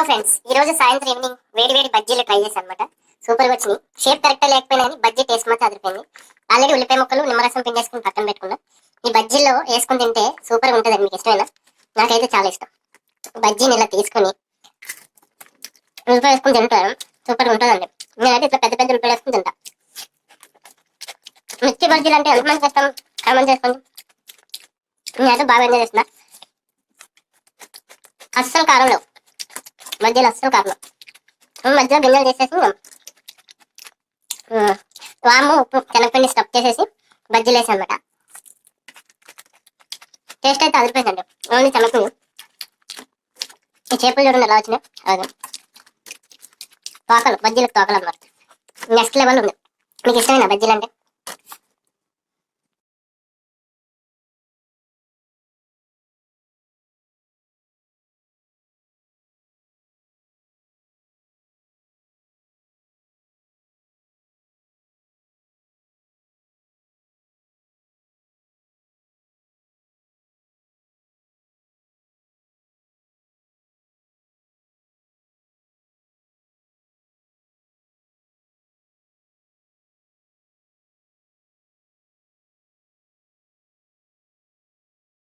Hello friends ఈ రోజు సాయంత్రం ఈవినింగ్ వేడి వేడి బజ్జీలు ట్రై చేశాను అనమాట సూపర్గా వచ్చినాయి. షేప్ కరెక్ట్ లేకపోయినా కానీ బజ్జీ టేస్ట్ మాత్రం అదిరిపోయింది. ఆల్రెడీ ఉల్లిపాయ ముక్కలు నిమ్మరసం పిండేసుకుని పక్కన పెట్టుకున్నా. ఈ బజ్జీలో వేసుకుని తింటే సూపర్గా ఉంటుంది మీకు ఇష్టమేనా? నాకైతే చాలా ఇష్టం. బజ్జీని ఇలా తీసుకుని ఉల్లిపాయ వేసుకుని తింటాను సూపర్గా ఉంటుందండి. నేనైతే ఇట్లా పెద్ద పెద్ద ఉల్లిపాయ వేసుకుని తింటా. మిర్చి బజ్జీలు అంటే ఎంతమంది చేస్తాం కామెంట్ చేసుకోండి. నేనైతే బాగా ఎంజాయ్ చేస్తున్నా. అస్సలు కారం లేవు. మధ్యలో అస్సలు కారణం మధ్యలో గింజలు చేసేసి వాము ఉప్పు శనగపిండి స్టఫ్ చేసేసి బజ్జీలు వేసి అనమాట టేస్ట్ అయితే అదిరిపోయిందండి. ఓన్లీ శనగపిండి. ఈ చేపలు చూడండి ఎలా వచ్చినాయి. అది. తోకలు బజ్జీలకు తోకలు అనమాట నెక్స్ట్ లెవెల్ ఉంది. మీకు ఇష్టమైన బజ్జీలు అంటే?